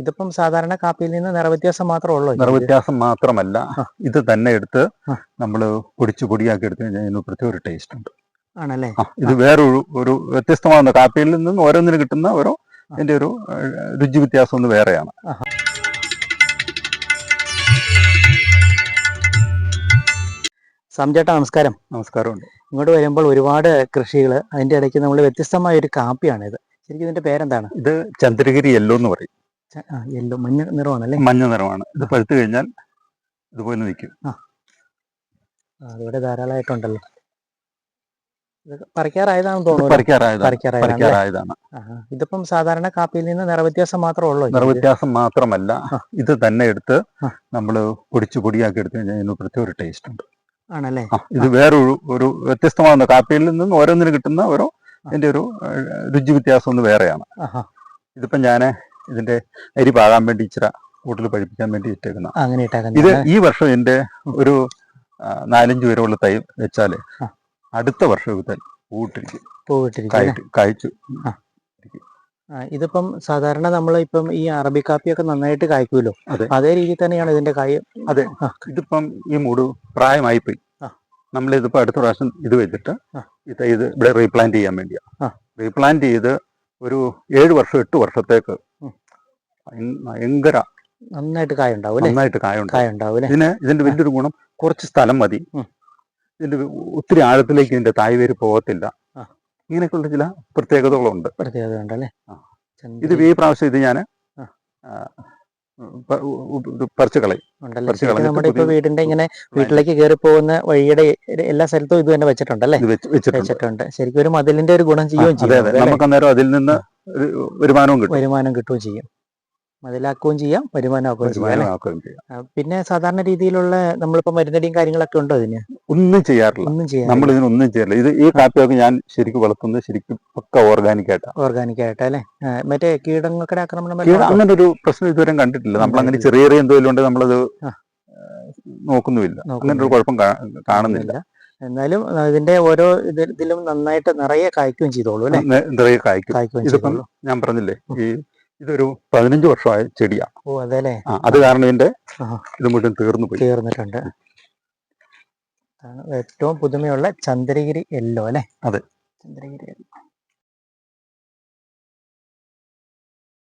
ഇതിപ്പം സാധാരണ കാപ്പിയിൽ നിന്ന് നിറവ്യത്യാസം മാത്രമേ ഉള്ളൂ നിറവ്യത്യാസം മാത്രമല്ല. ഇത് തന്നെ എടുത്ത്. നമ്മൾ പൊടിച്ച് പൊടിയാക്കി എടുത്തു കഴിഞ്ഞാൽ ഇതിന് പ്രത്യേക ഒരു ടേസ്റ്റ് ഉണ്ട്. ആണല്ലേ? ഇത് വേറൊരു ഒരു വ്യത്യസ്തമാകുന്ന കാപ്പിയിൽ നിന്ന് ഓരോന്നിന് കിട്ടുന്ന ഓരോ ഇതിന്റെ ഒരു രുചി വ്യത്യാസം ഒന്ന് വേറെയാണ്. സംജേട്ട നമസ്കാരം. നമസ്കാരമുണ്ട്. ഇങ്ങോട്ട് വരുമ്പോൾ ഒരുപാട് കൃഷികൾ അതിന്റെ ഇടയ്ക്ക് നമ്മൾ വ്യത്യസ്തമായ ഒരു കാപ്പിയാണ് ഇത് ശരിക്കും ഇതിന്റെ പേരെന്താണ്? ഇത് ചന്ദ്രഗിരി യെല്ലോ എന്ന് പറയും. യെല്ലോ മഞ്ഞ നിറമാണല്ലേ? മഞ്ഞ നിറമാണ്. ഇത് പഴുത്തു കഴിഞ്ഞാൽ ഇതുപോലെ നിൽക്കും. ആ, ധാരാളമായിട്ടുണ്ടല്ലോ. പറിക്കാറായതാണെന്ന് തോന്നുന്നു പറിക്കാറായതാണ്. ഇതിപ്പം സാധാരണ കാപ്പിയിൽ നിന്ന് നിറവ്യത്യാസം മാത്രമേ ഉള്ളൂ നിറവ്യത്യാസം മാത്രമല്ല ഇത് തന്നെ എടുത്ത് നമ്മൾ നമ്മൾ പൊടിച്ച് പൊടിയാക്കി എടുത്തു കഴിഞ്ഞാൽ ഇതിന് പ്രത്യേക ഒരു ടേസ്റ്റ് ഉണ്ട്. ആണല്ലേ? ഇത് വേറൊരു ഒരു വ്യത്യസ്തമാകുന്ന കാപ്പിയിൽ നിന്നും ഓരോന്നിനും കിട്ടുന്ന ഓരോ ഇതിന്റെ ഒരു രുചി വ്യത്യാസം ഒന്ന് വേറെയാണ്. ഇതിപ്പം ഞാൻ ഇതിന്റെ അരി പാകാൻ വേണ്ടി ഇച്ചിര കൂടുതൽ പഴിപ്പിക്കാൻ വേണ്ടി ഇട്ടേക്കുന്ന. അങ്ങനെ ഇത് ഈ വർഷം എന്റെ ഒരു നാലഞ്ച് പേരുള്ള തൈ വെച്ചാൽ അടുത്ത വർഷം ഇത് പൂവിട്ടിരിക്കും കായ്ച്ചു ഇതിപ്പം സാധാരണ നമ്മൾ ഇപ്പം ഈ അറബി കാപ്പിയൊക്കെ നന്നായിട്ട് കായ്ക്കുമല്ലോ? അതെ. രീതിയിൽ തന്നെയാണ് ഇതിന്റെ കായ് അതെ. ഇതിപ്പം ഈ മൂട് പ്രായമായി പോയി നമ്മളിതിപ്പോ നമ്മൾ ഇതിപ്പോ അടുത്ത പ്രാവശ്യം ഇത് വെച്ചിട്ട് ഇത് ഇത് ഇവിടെ റീപ്ലാന്റ് ചെയ്യാൻ വേണ്ടിയാ. ആ. റീപ്ലാന്റ് ചെയ്ത് ഒരു ഏഴ് വർഷം എട്ട് വർഷത്തേക്ക്. ഭയങ്കര നന്നായിട്ട് കായ ഉണ്ടാവും നന്നായിട്ട് കായ ഉണ്ടാവും പിന്നെ ഇതിന് ഇതിന്റെ വലിയൊരു ഗുണം കുറച്ച് സ്ഥലം മതി. ഇതിന്റെ ഒത്തിരി ആഴത്തിലേക്ക് ഇതിന്റെ തായ് വേര് പോകത്തില്ല. ഇങ്ങനെയൊക്കെയുള്ള ചില പ്രത്യേകതകളുണ്ട്. പ്രത്യേകത ഉണ്ടല്ലേ ഇത് ഈ പ്രാവശ്യം ഇത് ഞാൻ. പറിച്ചു കളയും. വീടിന്റെ ഇങ്ങനെ വീട്ടിലേക്ക് കയറി പോകുന്ന വഴിയുടെ എല്ലാ സ്ഥലത്തും ഇത് തന്നെ വെച്ചിട്ടുണ്ടല്ലേ അല്ലേ? വെച്ചിട്ടുണ്ട്. ശരിക്കും ഒരു മതിലിന്റെ ഒരു ഗുണം ചെയ്യുകയും ചെയ്യും അതെ നമുക്ക് അന്നേരം അതിൽ നിന്ന് വരുമാനവും കിട്ടും. വരുമാനം കിട്ടുകയും ചെയ്യും. മതിലാക്കുകയും ചെയ്യാം വരുമാനമാക്കുകയും ചെയ്യാം ചെയ്യാം. പിന്നെ സാധാരണ രീതിയിലുള്ള നമ്മളിപ്പോ മരുന്നടിയും കാര്യങ്ങളൊക്കെ ഉണ്ടോ ഇതിന്? ഒന്നും ചെയ്യാറില്ല. ഒന്നും നമ്മൾ ഇതിനൊന്നും ചെയ്യാറില്ല. ഇത് ഈ കാപ്പിയൊക്കെ ഞാൻ ശരിക്കും വളർത്തുന്നത് ശരിക്കും പക്ക ഓർഗാനിക് ആയിട്ടാണ് ഓർഗാനിക് ആയിട്ട് അല്ലെ? മറ്റേ കീടങ്ങളുടെ ആക്രമണം വല്ലതും ഉണ്ടോ? അങ്ങനെ ഒരു പ്രശ്നം ഇതുവരെ കണ്ടിട്ടില്ല. നമ്മൾ അങ്ങനെ ചെറിയ ചെറിയ എന്തോ ഉണ്ട് നമ്മളത് ആ. ഏഹ്, നോക്കുന്നുമില്ല. അങ്ങനെ നോക്കുന്നില്ല. ഒരു കുഴപ്പം കാ- കാണുന്നില്ല. എന്നാലും ആ, ഇതിന്റെ ഓരോ ഇത് ഇതിലും നന്നായിട്ട് നിറയെ കായ്ക്കുകയും ചെയ്തോളൂ അല്ലെ? നെ- നിറയെ കായ്ക്കും. കായ്ക്കുകയും ഇതിപ്പം ചെയ്തോളൂ. ഞാൻ പറഞ്ഞില്ലേ ഈ ഇതൊരു പതിനഞ്ച് വർഷമായ ചെടിയാണ് ഓ അതെ അല്ലേ അത് കാരണം ഇതിന്റെ. ഇത് മുഴുവൻ തീർന്നു പോയി. തീർന്നിട്ടുണ്ട്. ഏറ്റവും പുതുമയുള്ള ചന്ദ്രഗിരി യെല്ലോ അല്ലെ അതെ. ചന്ദ്രഗിരി yellow.